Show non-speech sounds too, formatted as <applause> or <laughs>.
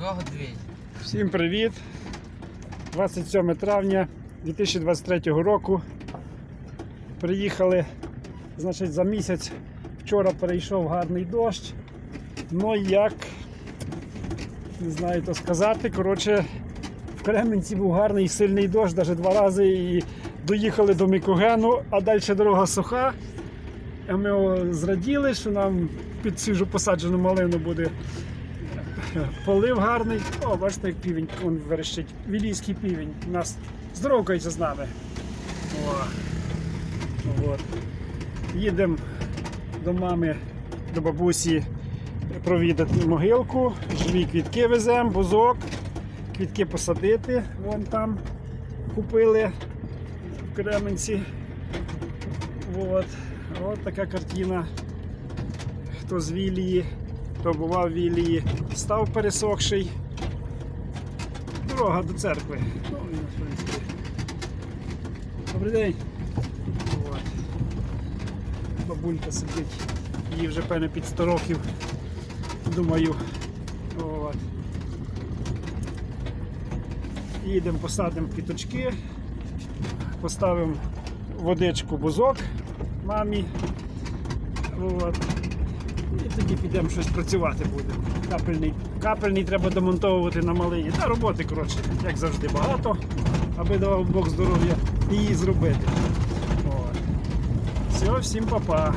дорога дві. Всім привіт! 27 травня 2023 року. Приїхали, значить, за місяць. Вчора перейшов гарний дощ. Ну як, не знаю то сказати. Коротше, в Кременці був гарний сильний дощ, навіть два рази і доїхали до Мікогену, а далі дорога суха. Ми зраділи, що нам під свіжу посаджену малину буде <laughs> Полив гарний. О, бачите, як півень он верещить. Вілійський півень. У нас здоровкається з нами. О. От. Їдемо до мами, до бабусі провідати могилку. Живі квітки веземо, бузок, квітки посадити. Вон там купили в Кременці. От. От така картина. Хто з Вілії, хто бував в Вілії, став пересохший. Дорога до церкви. Добрий день. Бабулька сидить. Їй вже певне під 100 років. Думаю. Їдемо, посадимо квіточки, поставимо водичку бузок мамі. От. І тоді підемо щось працювати буде. Капельний, капельний треба домонтовувати на малині. Та роботи, коротше, як завжди, багато, аби давав Бог здоров'я її зробити. Все, всім па-па.